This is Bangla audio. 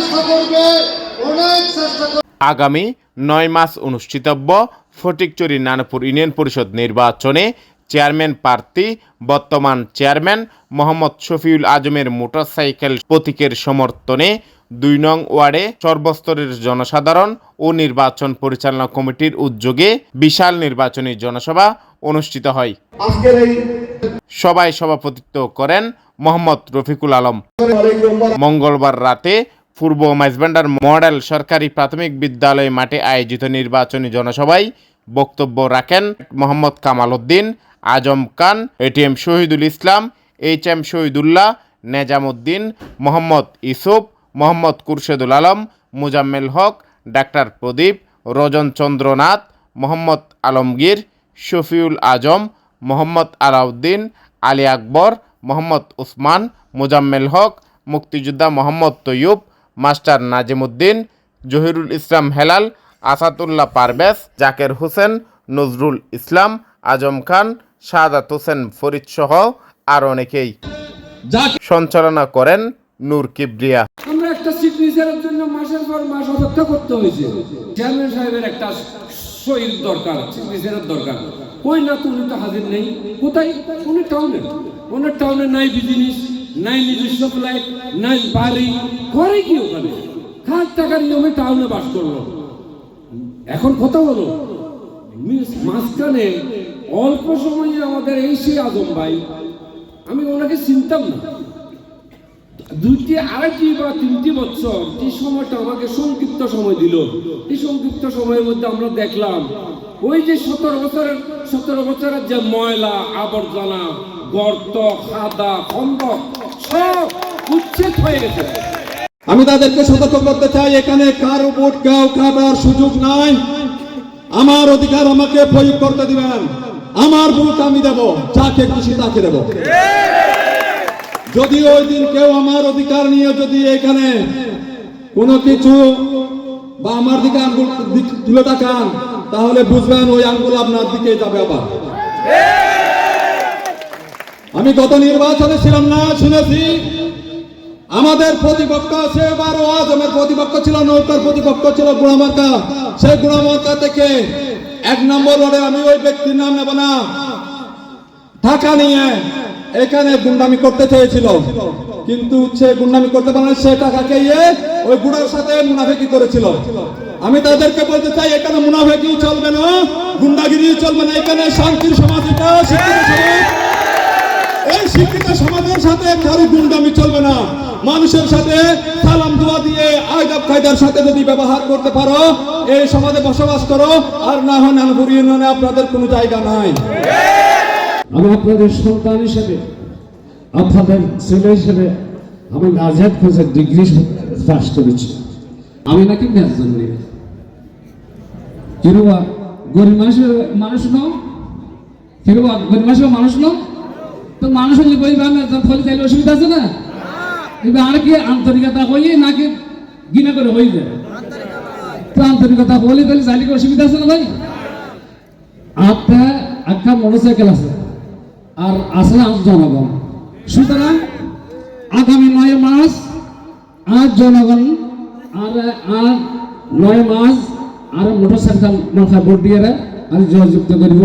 চেষ্টা করবে অনেক চেষ্টা করবে। আগামী নয় মাস অনুষ্ঠিতব্য ফটিকচুরি নানপুর ইউনিয়ন পরিষদ নির্বাচনে চেয়ারম্যান প্রার্থী বর্তমান চেয়ারম্যান মোহাম্মদ শফিউল আজমের মোটরসাইকেল প্রতীকের সমর্থনে দুই নং ওয়ার্ডে সর্বস্তরের জনসাধারণ ও নির্বাচন পরিচালনা কমিটির উদ্যোগে বিশাল নির্বাচনী জনসভা অনুষ্ঠিত হয়। সভায় সভাপতিত্ব করেন মোহাম্মদ রফিকুল আলম। মঙ্গলবার রাতে পূর্ব মাইজবান্ডার মডেল সরকারি প্রাথমিক বিদ্যালয় মাঠে আয়োজিত নির্বাচনী জনসভায় বক্তব্য রাখেন Mohammad Kamal Uddin, Azam Khan, ATM Shahidul Islam, H M Shahidullah Nezamuddin Mohammad Isuf Mohammad Khurshedul Alam, Muzammel Haque, doctor Pradip, Rajan Chandranath, Mohammad Alamgir, Shafiul Azam, Mohammad Alauddin, Ali Akbar, Mohammad Usman, Muzammel Haque, মুক্তিযোদ্ধা মোহাম্মদ তৈয়ুব মাস্টার নাজিমুদ্দিন জহিরুল ইসলাম হেলাল আসাদুল্লাহ পারভেজ জাকের হোসেন নজরুল ইসলাম আজম খান শাহাদাত হোসেন ফরিদ সহ আর অনেকেই। সঞ্চালনা করেন নূর কিবরিয়া। আমরা একটা সিগনেচারের জন্য মাসের পর মাস অপেক্ষা করতে হয়েছে। চেয়ারম্যান সাহেবের একটা দরকার সিগনেচারের দরকার। ওই না তো উনি তো হাজির নেই? কোথায়? উনি টাউনে ওনার টাউনে নাই বিজিনিস নাই নিজস্ব ফ্লাইট নাই বাড়ি করে কি ওখানে? খাট টাকার নিয়মে টাউনে বাস করল। এখন কথা হলো মাঝখানে অল্প সময়ে আমাদের এই সেই আজম ভাই, আমি ওনাকে চিনতাম না। দুইটি আড়াইটি বা তিনটি বছর যে সময়টা আমাকে সংক্ষিপ্ত সময় দিল। এই সংক্ষিপ্ত সময়ের মধ্যে আমরা দেখলাম, ওই যে সতেরো বছরের সতেরো বছরের যে ময়লা, আবর্জনা, গর্ত, খাদা খন্দ সব আমি তাদেরকে সতর্ক করতে চাই, এখানে কার উপর কেউ খাবার সুযোগ নাই। আমার অধিকার আমাকে প্রয়োগ করতে দিবেন। আমার ভোট আমি দেব, যাকে খুশি তাকে দেব। যদি ওই দিন কেউ আমার অধিকার নিয়ে যদি এখানে কোনো কিছু বা আমার দিকে আঙ্গুল তুলে তাকান, তাহলে বুঝবেন ওই আঙ্গুল আপনার দিকে যাবে আবার। আমি গত নির্বাচনে ছিলাম না, শুনেছি। আমাদের প্রতিপক্ষ আছে, বারো আজমের প্রতিপক্ষ ছিল, নৌকার প্রতিপক্ষ ছিল গুড়ামার্কা সেই গুড়ামার্কা থেকে এক নম্বর ওয়ার্ডে আমি ওই ব্যক্তির নাম নেব না। টাকা নিয়ে এখানে গুন্ডামি করতে চেয়েছিল। কিন্তু সে গুন্ডামি করতে পারে সে টাকা খেয়ে ওই বুড়ার সাথে মুনাফেকি করেছিল। আমি তাদেরকে বলতে চাই, এখানে মুনাফেকি চলবে না, গুন্ডাগিরি চলবে না, এখানে শান্তির সমাজ এটা সমাজ। শিক্ষিত সমাজের সাথে কারও গুন্ডামি চলবে না। মানুষের সাথে সালাম দোয়া দিয়ে আয়দাব কায়দার সাথে যদি ব্যবহার করতে পারো, এই সমাজে বসবাস করো, আর না হয় নানপুর ইউনিয়নে আপনাদের কোনো জায়গা নাই। আমি আপনাদের সন্তান হিসেবে, আপনাদের ছেলে হিসেবে আমি আজাদ খোঁজের ডিগ্রি পাস করেছি। আমি নাকি মেয়াজন নেই। কিরুবা গরিব মানুষের মানুষ নও কিরুবা গরিব মানুষের মানুষ নও। তো মানুষ হলে গরিব ফলে চাইলে অসুবিধা আছে না? এবার আর কি আন্তরিকতা হইয়ে নাকি গিনা করে হয়ে যায়? তো আন্তরিকতা বলে তাহলে চাইলে কি অসুবিধা আছে না ভাই? আপনার একটা মোটরসাইকেল আছে। আর আছে আজ জনগণ। সুতরাং আগামী নয় মাস আজ জনগণ আর আর নয় মাস আর মোটরসাইকেল মাথা ভোট দিয়ে আর জয়যুক্ত করিব।